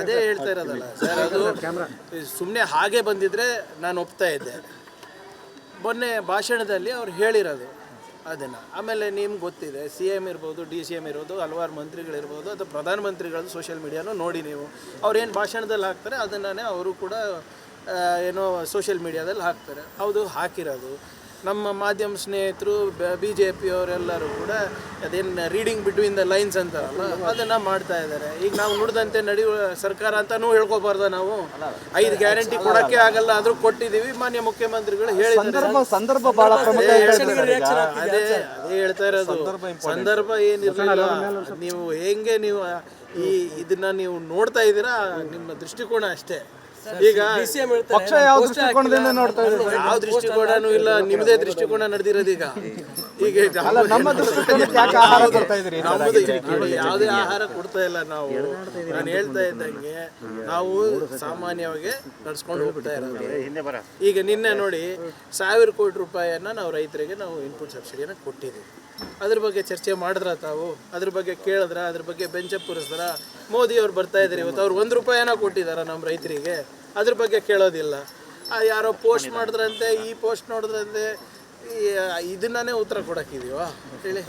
ಅದೇ ಹೇಳ್ತಾ ಇರೋದಲ್ಲ ಸರ್ ಅದು ಸುಮ್ಮನೆ ಹಾಗೆ ಬಂದಿದ್ರೆ ನಾನು ಒಪ್ತಾ ಇದ್ದೆ. ಮೊನ್ನೆ ಭಾಷಣದಲ್ಲಿ ಅವ್ರು ಹೇಳಿರೋದು ಅದನ್ನು. ಆಮೇಲೆ ನಿಮ್ಗೆ ಗೊತ್ತಿದೆ ಸಿ ಎಂ ಇರ್ಬೋದು ಡಿ ಸಿ ಎಂ ಇರ್ಬೋದು ಹಲವಾರು ಮಂತ್ರಿಗಳಿರ್ಬೋದು ಅಥವಾ ಪ್ರಧಾನಮಂತ್ರಿಗಳು ಸೋಷಿಯಲ್ ಮೀಡಿಯಾನು ನೋಡಿ ನೀವು. ಅವ್ರೇನು ಏನು ಭಾಷಣದಲ್ಲಿ ಹಾಕ್ತಾರೆ ಅದನ್ನೇ ಅವರು ಕೂಡ ಏನೋ ಸೋಷಿಯಲ್ ಮೀಡಿಯಾದಲ್ಲಿ ಹಾಕ್ತಾರೆ. ಹೌದು ಹಾಕಿರೋದು. ನಮ್ಮ ಮಾಧ್ಯಮ ಸ್ನೇಹಿತರು ಬಿ ಜೆ ಪಿಯವರೆಲ್ಲರೂ ಕೂಡ ಅದೇನು ರೀಡಿಂಗ್ ಬಿಟ್ವೀನ್ ದ ಲೈನ್ಸ್ ಅಂತಾರಲ್ಲ ಅದನ್ನು ಮಾಡ್ತಾ ಇದ್ದಾರೆ. ಈಗ ನಾವು ನುಡಿದಂತೆ ನಡೆಯುವ ಸರ್ಕಾರ ಅಂತಾನೂ ಹೇಳ್ಕೊಬಾರ್ದ ನಾವು. ಐದು ಗ್ಯಾರಂಟಿ ಕೊಡೋಕ್ಕೆ ಆಗಲ್ಲ ಆದರೂ ಕೊಟ್ಟಿದ್ದೀವಿ. ಮಾನ್ಯ ಮುಖ್ಯಮಂತ್ರಿಗಳು ಹೇಳಿದ್ದಾರೆ. ಸಂದರ್ಭ ಅದೇ ಅದೇ ಹೇಳ್ತಾ ಇರೋದು. ಸಂದರ್ಭ ಏನಿರಲಿಲ್ಲ. ನೀವು ಹೆಂಗೆ ನೀವು ಈ ಇದನ್ನ ನೀವು ನೋಡ್ತಾ ಇದ್ದೀರಾ? ನಿಮ್ಮ ದೃಷ್ಟಿಕೋನ ಅಷ್ಟೇ. ಈಗ ಪಕ್ಷ ಯಾವ ದೃಷ್ಟಿಕೋನದಿಂದ ನೋಡ್ತಾ ಇದೆ ಯಾವ ದೃಷ್ಟಿಕೋನನೂ ಇಲ್ಲ ನಿಮ್ಮದೇ ದೃಷ್ಟಿಕೋನ ನಡೆದಿರೋದು ಈಗ. ಈಗ ಅಲ್ಲ ನಮ್ಮ ದೃಷ್ಟಿಕೋನಕ್ಕೆ ಯಾಕೆ ಆಹಾರ ಕೊಡ್ತಾ ಇದ್ದೀರಿ ಯಾವುದೇ ಆಹಾರ ಕೊಡ್ತಾ ಇಲ್ಲ ನಾವು. ನಾನು ಹೇಳ್ತಾ ಇದ್ದಂಗೆ ನಾವು ಸಾಮಾನ್ಯವಾಗಿ ನಡ್ಸ್ಕೊಂಡು ಹೋಗ್ತಾ ಇರೋದು. ಈಗ ನಿನ್ನೆ ನೋಡಿ ಸಾವಿರ ಕೋಟಿ ರೂಪಾಯಿಯನ್ನ ನಾವು ರೈತರಿಗೆ ನಾವು ಇನ್ಪುಟ್ ಸಬ್ಸಿಡಿಯನ್ನು ಕೊಟ್ಟಿದ್ದೀವಿ. ಅದ್ರ ಬಗ್ಗೆ ಚರ್ಚೆ ಮಾಡಿದ್ರ ತಾವು? ಅದ್ರ ಬಗ್ಗೆ ಕೇಳಿದ್ರ? ಅದ್ರ ಬಗ್ಗೆ ಬೆಂಚ ಪೂರಿಸಿದ್ರ? ಮೋದಿ ಅವ್ರು ಬರ್ತಾ ಇದ್ದಾರೆ ಇವತ್ತು. ಅವ್ರು ಒಂದು ರೂಪಾಯಿನ ಕೊಟ್ಟಿದಾರ ನಮ್ಮ ರೈತರಿಗೆ? ಅದ್ರ ಬಗ್ಗೆ ಕೇಳೋದಿಲ್ಲ. ಯಾರೋ ಪೋಸ್ಟ್ ಮಾಡಿದ್ರಂತೆ ಈ ಪೋಸ್ಟ್ ನೋಡಿದ್ರಂತೆ ಇದನ್ನೇ ಉತ್ತರ ಕೊಡಕ್ಕಿದೀವಾ? ಹೇಳಿ.